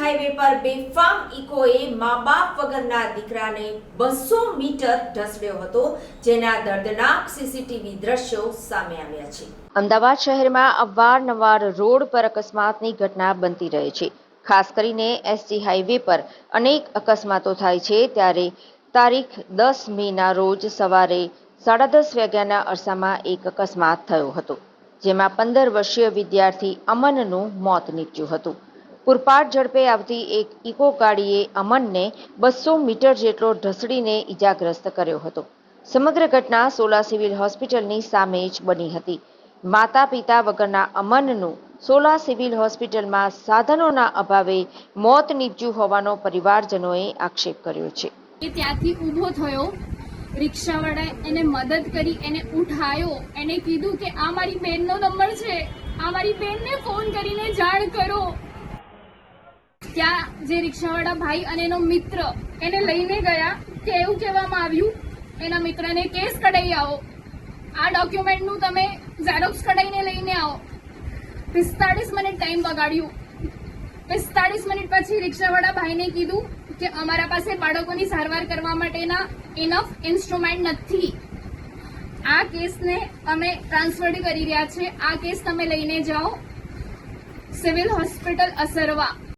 Highway પર બેફામ ઇકોએ મા બાપ વગરના દીકરાને બસો મીટર ઢસડ્યો હતો, જેના દર્દનાક સીસીટીવી દ્રશ્યો સામે આવ્યા છે. અમદાવાદ શહેરમાં અવારનવાર રોડ પર અકસ્માતની ઘટના બનતી રહે છે. ખાસ કરીને એસસી હાઈવે પર અનેક અકસ્માતો થાય છે, ત્યારે તારીખ દસ મેના રોજ સવારે સાડા દસ વાગ્યાના અરસામાં એક અકસ્માત થયો હતો. જેમાં પંદર વર્ષીય વિદ્યાર્થી અમનનું મોત નીપજ્યું હતું. પૂરપાટ ઝડપે આવતી એક ઇકો ગાડીએ અમનને બસો મીટર જેટલો ઢસડીને ઇજાગ્રસ્ત કર્યો હતો. સમગ્ર ઘટના સોલા સિવિલ હોસ્પિટલની સામે જ બની હતી. માતા પિતા વગરના અમનનું સોલા સિવિલ હોસ્પિટલમાં સાધનોના અભાવે મોત નીપજ્યું હોવાનો પરિવારજનોએ આક્ષેપ કર્યો છે. ત્યાંથી ઊભો થયો રિક્ષાવાળાએ એને મદદ કરી, એને ઉઠાયો, એને કીધું કે આ મારી બેનનો નંબર છે. આ મારી બેનને ફોન કરીને જાણ કરો. ત્યાં જે રિક્ષાવાળા ભાઈ અને એનો મિત્ર એને લઈને ગયા કે એવું કહેવામાં આવ્યું, એના મિત્રને કેસ કઢાઈ આવો. આ ડોક્યુમેન્ટનું તમે ઝેરોક્સ કઢાઈને લઈને આવો. પિસ્તાળીસ મિનિટ ટાઈમ બગાડ્યું. પિસ્તાળીસ મિનિટ પછી રિક્ષાવાળા ભાઈને કીધું કે અમારા પાસે બાળકોની સારવાર કરવા માટેના ઇનફ ઇન્સ્ટ્રુમેન્ટ નથી. આ કેસને અમે ટ્રાન્સફર કરી રહ્યા છે. આ કેસ તમે લઈને જાઓ. Civil hospital Asarwa.